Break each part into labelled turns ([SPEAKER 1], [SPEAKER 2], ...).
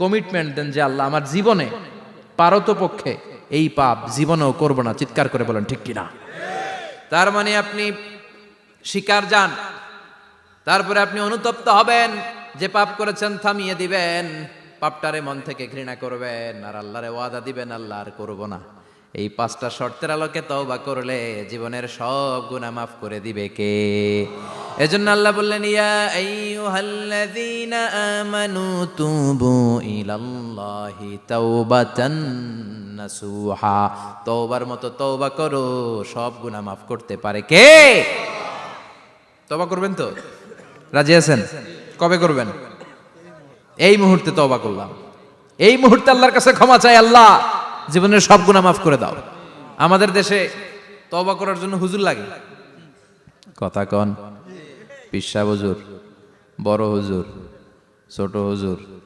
[SPEAKER 1] Commitment দেন যে আল্লাহ, আমার জীবনে পারতপক্ষে এই পাপ জীবনেও করব না। চিৎকার করে বলেন, ঠিক কিনা? তার মানে আপনি শিকার যান, তারপরে আপনি অনুতপ্ত হবেন, যে পাপ করেছেন থামিয়ে দিবেন, পাপটারে মন থেকে ঘৃণা করবেন, আর আল্লাহরে ওয়াদা দিবেন, আল্লাহ আর করব না। এই পাঁচটা শর্তের আলোকে তওবা করলে জীবনের সব গুণা মাফ করে দিবে কে? এজন্য আল্লাহ বললেন, ইয়া আইয়ুহাল্লাযীনা আমানু তুবু ইলাল্লাহি তাওবাতান নাসুহা। তওবার মতো তওবা করো, সব গুনাহ মাফ করতে পারে কে? তবা করবেন তো? রাজি আছেন? কবে করবেন? এই মুহূর্তে তবা করলাম। এই মুহূর্তে আল্লাহর কাছে ক্ষমা চাই আল্লাহ। জীবনের সব গুনাহ মাফ করে দাও। আমাদের দেশে তবা করার জন্য হুজুর লাগে। কথা কন। পিসা হুজুর, বড় হুজুর, ছোট হুজুর,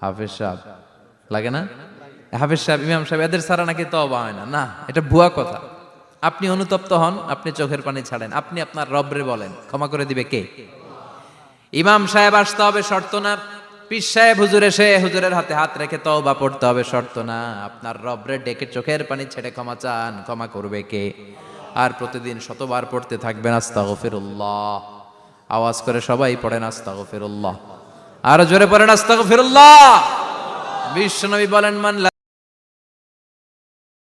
[SPEAKER 1] হাফেজ সাহেব। লাগে না? হাফেজ সাহেব, ইমাম সাহেব, এদের ছাড়া নাকি তবা হয় না। না, এটা ভুয়া কথা। আপনি অনুতপ্ত হন, আপনি চোখের পানি ছাড়েন। আপনি আপনার রবরে বলেন। ক্ষমা করে দিবে কে? ইমাম সাহেব আসতে হবে শর্ত না। পিস সাহেব হুজুর এসে হুজুরের হাতে হাত রেখে তওবা পড়তে হবে শর্ত না। আপনার রবরে ডেকে চোখের পানি ছেড়ে ক্ষমা চান। ক্ষমা করবে কে? আর প্রতিদিন শতবার পড়তে থাকবেন। আস্তাগফিরুল্লাহ। আওয়াজ করে সবাই পড়েন আস্তাগফিরুল্লাহ। আরও জোরে পড়েন আস্তাগফিরুল্লাহ। বিশ্বনবী বলেন মান লা